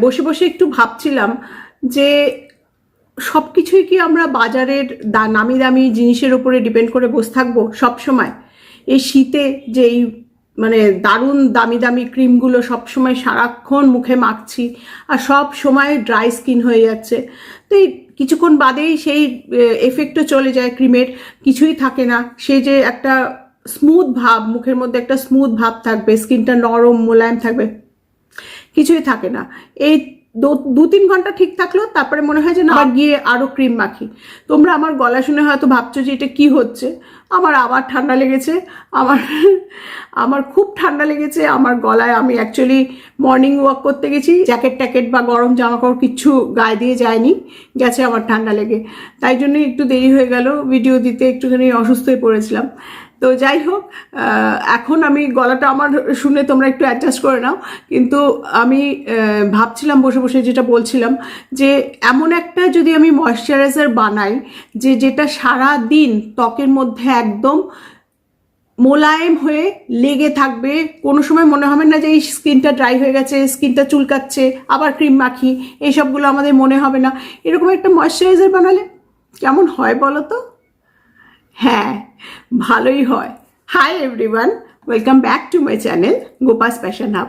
বসে বসে একটু ভাবছিলাম যে সব কিছুই কি আমরা বাজারের নামি দামি জিনিসের উপরে ডিপেন্ড করে বসে থাকব সব সময় এই শীতে যে এই মানে দারুণ দামি দামি ক্রিমগুলো সব সময় সারাক্ষণ মুখে মাখছি আর সব সময় ড্রাই স্কিন হয়ে যাচ্ছে। তো এই কিছুক্ষণ বাদেই সেই এফেক্টও চলে যায় ক্রিমের, কিছুই থাকে না। সেই যে একটা স্মুথ ভাব, মুখের মধ্যে একটা স্মুথ ভাব থাকবে স্কিনটা নরম, মোলায়েম থাকবে। কিছুই থাকে না। এই দু- তিন ঘণ্টা ঠিক থাকল তারপরে মনে হয় যে না, আবার গিয়ে আরও ক্রিম মাখি। তোমরা আমার গলা শুনে হয়তো ভাবছ যে এটা কি হচ্ছে? আমার আবার ঠান্ডা লেগেছে, আমার আমার খুব ঠান্ডা লেগেছে, আমার গলায় আমি অ্যাকচুয়ালি মর্নিং ওয়াক করতে গেছি। জ্যাকেট ট্যাকেট বা গরম জামা কাপড় কিচ্ছু গায়ে দিয়ে যায়নি, গেছে আমার ঠান্ডা লেগে। তাই জন্যই একটু দেরি হয়ে গেল ভিডিও দিতে একটুখানি অসুস্থ হয়ে পড়েছিলাম। তো যাই হোক এখন আমি গলাটা আমার শুনে তোমরা একটু অ্যাডজাস্ট করে নাও। কিন্তু আমি ভাবছিলাম বসে বসে যেটা বলছিলাম যে, এমন একটা যদি আমি ময়শ্চারাইজার বানাই যে, যেটা সারা দিন ত্বকের মধ্যে একদম মোলায়েম হয়ে লেগে থাকবে। কোনো সময় মনে হবে না যে, এই স্কিনটা ড্রাই হয়ে গেছে, স্কিনটা চুলকাচ্ছে, আবার ক্রিম মাখি এইসবগুলো আমাদের মনে হবে না। এরকম একটা ময়শ্চারাইজার বানালে কেমন হয় বলো তো? হ্যাঁ ভালোই হয়। Hi everyone welcome back to my channel গোপাস passion hub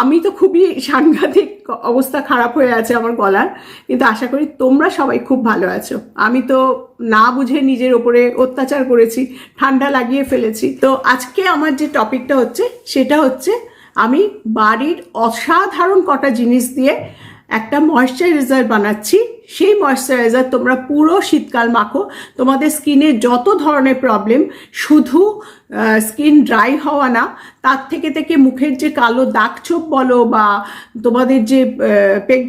আমি তো খুবই সাংঘাতিক অবস্থা খারাপ হয়ে আছে আমার গলার, কিন্তু আশা করি তোমরা সবাই খুব ভালো আছো। আমি তো না বুঝে নিজের ওপরে অত্যাচার করেছি, ঠান্ডা লাগিয়ে ফেলেছি। তো আজকে আমার যে টপিকটা হচ্ছে, সেটা হচ্ছে আমি বাড়ির অসাধারণ কটা জিনিস দিয়ে একটা ময়শ্চারাইজার বানাচ্ছি সেই ময়শ্চারাইজার তোমরা পুরো শীতকাল মাখো। তোমাদের স্কিনে যত ধরনের প্রবলেম শুধু স্কিন ড্রাই হওয়া না, তার থেকে থেকে মুখের যে কালো দাগ ছোপ বলো বা তোমাদের যে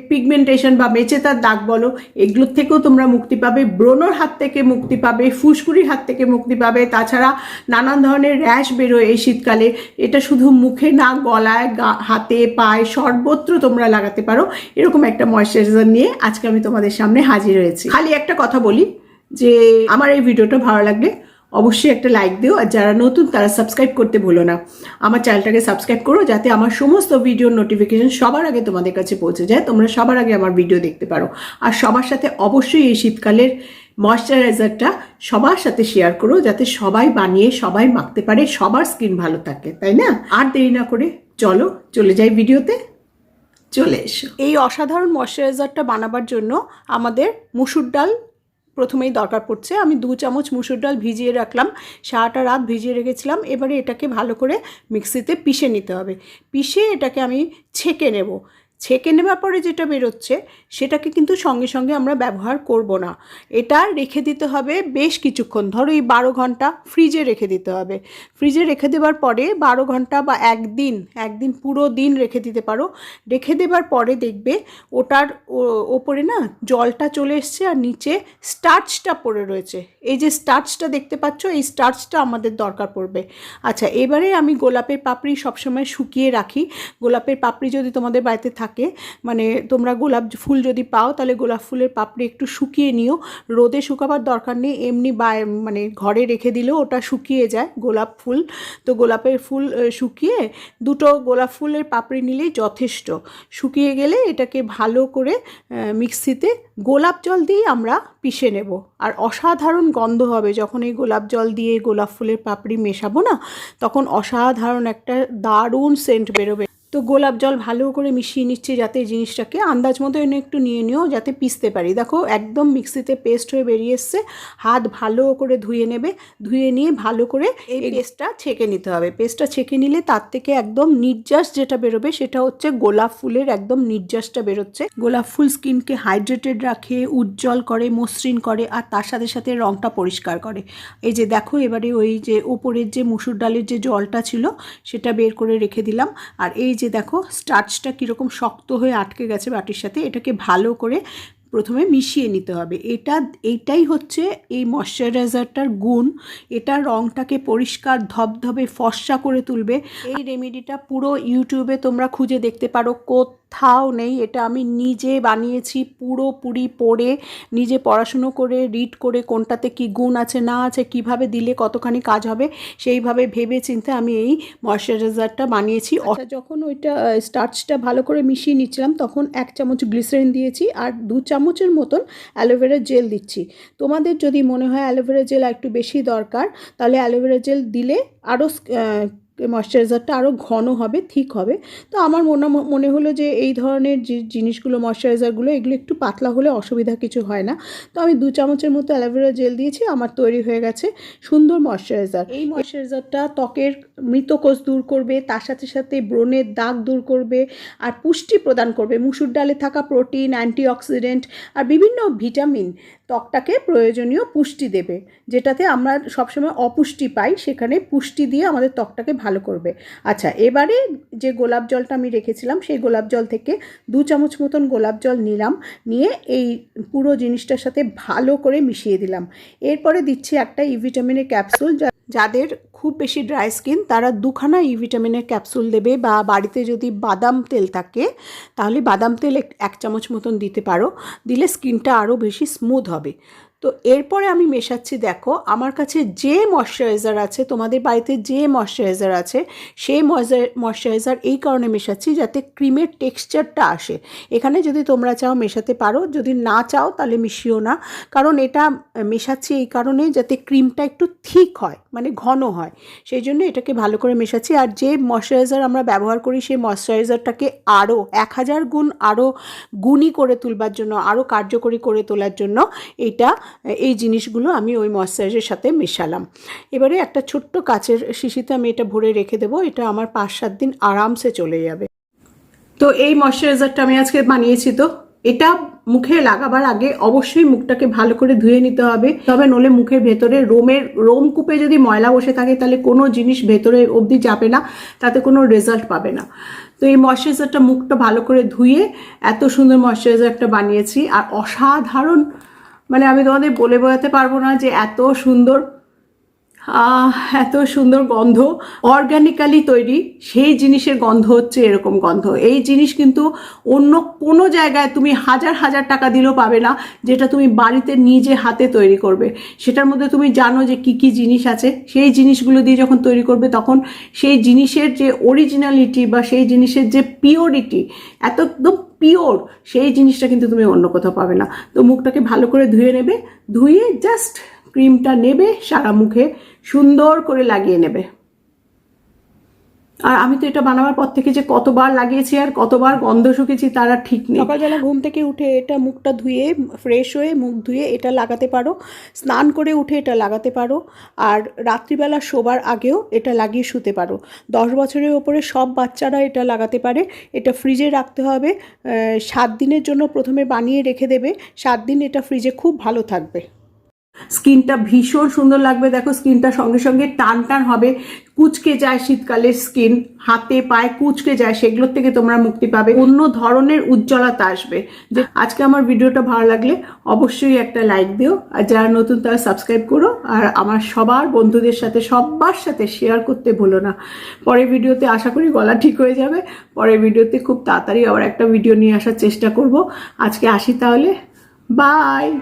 পিগমেন্টেশন বা মেচেতার দাগ বলো, এগুলোর থেকেও তোমরা মুক্তি পাবে। ব্রণর হাত থেকে মুক্তি পাবে, ফুসকুড়ির হাত থেকে মুক্তি পাবে। তাছাড়া নানান ধরনের র্যাশ বেরোয় এই শীতকালে। এটা শুধু মুখে না, গলায় হাতে, পায়ে সর্বত্র তোমরা লাগাতে পারো। এরকম একটা ময়শ্চারাইজার নিয়ে আজকে আমি তোমাদের সামনে হাজির হয়েছি। খালি একটা কথা বলি, যে আমার এই ভিডিওটা ভালো লাগলে অবশ্যই একটা লাইক দিও, আর যারা নতুন তারা সাবস্ক্রাইব করতে ভুলো না। আমার চ্যানেলটাকে সাবস্ক্রাইব করো, যাতে আমার সমস্ত ভিডিওর নোটিফিকেশন সবার আগে তোমাদের কাছে পৌঁছে যায়, তোমরা সবার আগে আমার ভিডিও দেখতে পারো। আর সবার সাথে অবশ্যই এই শীতকালের ময়শ্চারাইজারটা সবার সাথে শেয়ার করো, যাতে সবাই বানিয়ে, সবাই মাখতে পারে, সবার স্কিন ভালো থাকে, তাই না? আর দেরি না করে চলো, চলে যাই ভিডিওতে। চলে এসো। এই অসাধারণ ময়শ্চারাইজারটা বানাবার জন্য আমাদের মুসুর ডাল প্রথমেই দরকার পড়ছে। আমি দু চামচ মুসুর ডাল ভিজিয়ে রাখলাম। সারাটা রাত ভিজিয়ে রেখেছিলাম। এবারে এটাকে ভালো করে মিক্সিতে পিষে নিতে হবে। পিষে এটাকে আমি ছেঁকে নেব। ছেঁকে নেওয়ার পরে যেটা বেরোচ্ছে, সেটাকে কিন্তু সঙ্গে সঙ্গে আমরা ব্যবহার করব না। এটা রেখে দিতে হবে বেশ কিছুক্ষণ। ধরো এই বারো ঘণ্টা ফ্রিজে রেখে দিতে হবে। ফ্রিজে রেখে দেওয়ার পরে বারো ঘণ্টা বা একদিন একদিন পুরো দিন রেখে দিতে পারো। রেখে দেবার পরে দেখবে ওটার ওপরে না জলটা চলে এসছে আর নিচে স্টার্চটা পড়ে রয়েছে। এই যে স্টার্চটা দেখতে পাচ্ছ, এই স্টার্চটা আমাদের দরকার পড়বে। আচ্ছা এবারে আমি গোলাপের পাপড়ি সবসময় শুকিয়ে রাখি। গোলাপের পাপড়ি যদি তোমাদের বাড়িতে থাকে মানে তোমরা গোলাপ ফুল যদি পাও, তাহলে গোলাপ ফুলের পাপড়ি একটু শুকিয়ে নিও। রোদে শুকাবার দরকার নেই, এমনি বা মানে ঘরে রেখে দিলেও ওটা শুকিয়ে যায়, গোলাপ ফুল। তো গোলাপের ফুল শুকিয়ে দুটো গোলাপ ফুলের পাপড়ি নিলেই যথেষ্ট। শুকিয়ে গেলে এটাকে ভালো করে মিক্সিতে গোলাপ জল দিয়ে আমরা পিষে নেব। আর অসাধারণ গন্ধ হবে যখন এই গোলাপ জল দিয়ে গোলাপ ফুলের পাপড়ি মেশাবো না, তখন অসাধারণ একটা দারুণ সেন্ট বেরোবে। তো গোলাপ জল ভালো করে মিশিয়ে নিচ্ছি যাতে জিনিসটাকে আন্দাজ মতো এনে একটু নিয়ে নিও যাতে পিষতে পারি। দেখো একদম মিক্সিতে পেস্ট হয়ে বেরিয়ে এসছে। হাত ভালো করে ধুয়ে নেবে। ধুয়ে নিয়ে ভালো করে এই পেস্টটা ছেঁকে নিতে হবে। পেস্টটা ছেঁকে নিলে তার থেকে একদম নির্যাস যেটা বেরোবে সেটা হচ্ছে গোলাপ ফুলের একদম নির্যাসটা বেরোচ্ছে। গোলাপ ফুল স্কিনকে হাইড্রেটেড রাখে উজ্জ্বল করে মসৃণ করে আর তার সাথে সাথে রঙটা পরিষ্কার করে। এই যে দেখো এবারে ওই যে ওপরের যে মুসুর ডালের যে জলটা ছিল সেটা বের করে রেখে দিলাম। আর এই যে দেখো স্টার্চটা কীরকম শক্ত হয়ে আটকে গেছে বাটির সাথে, এটাকে ভালো করে প্রথমে মিশিয়ে নিতে হবে। এটা, এইটাই হচ্ছে এই ময়শ্চারাইজারটার গুণ। এটা রঙটাকে পরিষ্কার ধবধবে ফর্সা করে তুলবে। এই রেমেডিটা পুরো ইউটিউবে তোমরা খুঁজে দেখতে পারো কোথাও নেই এটা আমি নিজে বানিয়েছি পুরোপুরি পড়ে নিজে পড়াশুনো করে রিড করে কোনটাতে কি গুণ আছে না আছে কীভাবে দিলে কতখানি কাজ হবে সেইভাবে ভেবে চিন্তে আমি এই ময়শ্চারাইজারটা বানিয়েছি। আচ্ছা যখন ওইটা স্টার্চটা ভালো করে মিশিয়ে নিচ্ছিলাম তখন এক চামচ গ্লিসারিন দিয়েছি আর দু চামচের মতন অ্যালোভেরা জেল দিচ্ছি। তোমাদের যদি মনে হয় অ্যালোভেরা জেল একটু বেশি দরকার তাহলে অ্যালোভেরা জেল দিলে আরও ময়শ্চারাইজারটা আরও ঘন হবে, ঠিক হবে। তো আমার মনে মনে হলো যে এই ধরনের যে জিনিসগুলো, ময়শ্চারাইজারগুলো, এগুলো একটু পাতলা হলে অসুবিধা কিছু হয় না। তো আমি দু চামচের মতো অ্যালোভেরা জেল দিয়েছি, আমার তৈরি হয়ে গেছে সুন্দর ময়শ্চারাইজার। এই ময়শ্চারাইজারটা ত্বকের মৃতকোষ দূর করবে, তার সাথে সাথে ব্রণের দাগ দূর করবে, আর পুষ্টি প্রদান করবে। মুসুর ডালে থাকা প্রোটিন, অ্যান্টিঅক্সিডেন্ট, আর বিভিন্ন ভিটামিন। ত্বকটাকে প্রয়োজনীয় পুষ্টি দেবে, যেটাতে আমরা সবসময় অপুষ্টি পাই, সেখানে পুষ্টি দিয়ে আমাদের ত্বকটাকে ভালো করবে। আচ্ছা এবারে যে গোলাপ জলটা আমি রেখেছিলাম, সেই গোলাপ জল থেকে দু চামচ মতন গোলাপ জল নিলাম, নিয়ে এই পুরো জিনিসটার সাথে ভালো করে মিশিয়ে দিলাম। এরপরে দিচ্ছি একটা ই ভিটামিনের ক্যাপসুল যা যাদের খুব বেশি ড্রাই স্কিন, তারা দুখানা ই ভিটামিনের ক্যাপসুল দেবে বা বাড়িতে যদি বাদাম তেল থাকে, তাহলে বাদাম তেল এক- চামচ মতন দিতে পারো। দিলে স্কিনটা আরও বেশি স্মুথ হবে। তো এরপরে আমি মেশাচ্ছি, দেখো, আমার কাছে যে ময়শ্চারাইজার আছে, তোমাদের বাড়িতে যে ময়শ্চারাইজার আছে, সেই ময়শ্চারাইজার এই কারণে মেশাচ্ছি যাতে ক্রিমের টেক্সচারটা আসে। এখানে যদি তোমরা চাও মেশাতে পারো, যদি না চাও তাহলে মিশিও না, কারণ এটা মেশাচ্ছি এই কারণে যাতে ক্রিমটা একটু থিক হয় মানে ঘন হয়। সেই জন্য এটাকে ভালো করে মেশাচ্ছি, আর যে ময়শ্চারাইজার আমরা ব্যবহার করি, সেই ময়শ্চারাইজারটাকে আরও এক হাজার গুণ আরও গুণী করে তুলবার জন্য আরও কার্যকরী করে তোলার জন্য এইটা এই জিনিসগুলো আমি ওই ময়শ্চারাইজারের সাথে মেশালাম। এবারে একটা ছোট্ট কাচের শিশিতে আমি এটা ভরে রেখে দেবো, এটা আমার পাঁচ সাত দিন আরামসে চলে যাবে। তো এই ময়শ্চারাইজারটা আমি আজকে বানিয়েছি তো, এটা মুখে লাগাবার আগে অবশ্যই মুখটাকে ভালো করে ধুয়ে নিতে হবে। তবে নলে মুখের ভেতরে রোমের, রোম কূপে যদি ময়লা বসে থাকে, তাহলে কোনো জিনিস ভেতরে অবধি যাবে না, তাতে কোনো রেজাল্ট পাবে না। তো এই ময়শ্চারাইজারটা মুখটা ভালো করে ধুয়ে এত সুন্দর ময়শ্চারাইজার একটা বানিয়েছি, আর অসাধারণ মানে আমি তোমাদের বলে বোঝাতে পারব না যে এত সুন্দর এত সুন্দর গন্ধ অর্গানিক্যালি তৈরি, সেই জিনিসের গন্ধ হচ্ছে এরকম গন্ধ। এই জিনিস কিন্তু অন্য কোনো জায়গায় তুমি হাজার হাজার টাকা দিলেও পাবে না, যেটা তুমি বাড়িতে নিজে হাতে তৈরি করবে। সেটার মধ্যে তুমি জানো যে কি কি জিনিস আছে, সেই জিনিসগুলো দিয়ে যখন তৈরি করবে, তখন সেই জিনিসের যে অরিজিনালিটি বা সেই জিনিসের যে পিওরিটি এত একদম পিওর সেই জিনিসটা কিন্তু তুমি অন্য কোথাও পাবে না। তো মুখটাকে ভালো করে ধুয়ে নেবে, ধুয়ে জাস্ট ক্রিমটা নেবে, সারা মুখে সুন্দর করে লাগিয়ে নেবে। আর আমি তো এটা বানাবার পর থেকে যে কতবার লাগিয়েছি আর কতবার গন্ধ শুকেছি, তারা ঠিক নেই। সকালবেলা ঘুম থেকে উঠে এটা মুখটা ধুয়ে ফ্রেশ হয়ে মুখ ধুয়ে এটা লাগাতে পারো। স্নান করে উঠে এটা লাগাতে পারো। আর রাত্রিবেলা শোবার আগেও এটা লাগিয়ে শুতে পারো। দশ বছরের ওপরে সব বাচ্চারা এটা লাগাতে পারে। এটা ফ্রিজে রাখতে হবে। সাত দিনের জন্য প্রথমে বানিয়ে রেখে দেবে। সাত দিন এটা ফ্রিজে খুব ভালো থাকবে। স্কিনটা ভীষণ সুন্দর লাগবে। দেখো, স্কিনটা সঙ্গে সঙ্গে টান টান হবে। কুচকে যায় শীতকালের স্কিন, হাতে পায়ে কুচকে যায়, সেগুলোর থেকে তোমরা মুক্তি পাবে। অন্য ধরনের উজ্জ্বলতা আসবে। যে আজকে আমার ভিডিওটা ভালো লাগলে অবশ্যই একটা লাইক দিও। আর যারা নতুন, তারা সাবস্ক্রাইব করো। আর আমার সবার বন্ধুদের সাথে, সবার সাথে শেয়ার করতে ভুলো না। পরের ভিডিওতে আশা করি গলা ঠিক হয়ে যাবে। পরের ভিডিওতে খুব তাড়াতাড়ি আবার একটা ভিডিও নিয়ে আসার চেষ্টা করব। আজকে আসি তাহলে। বাই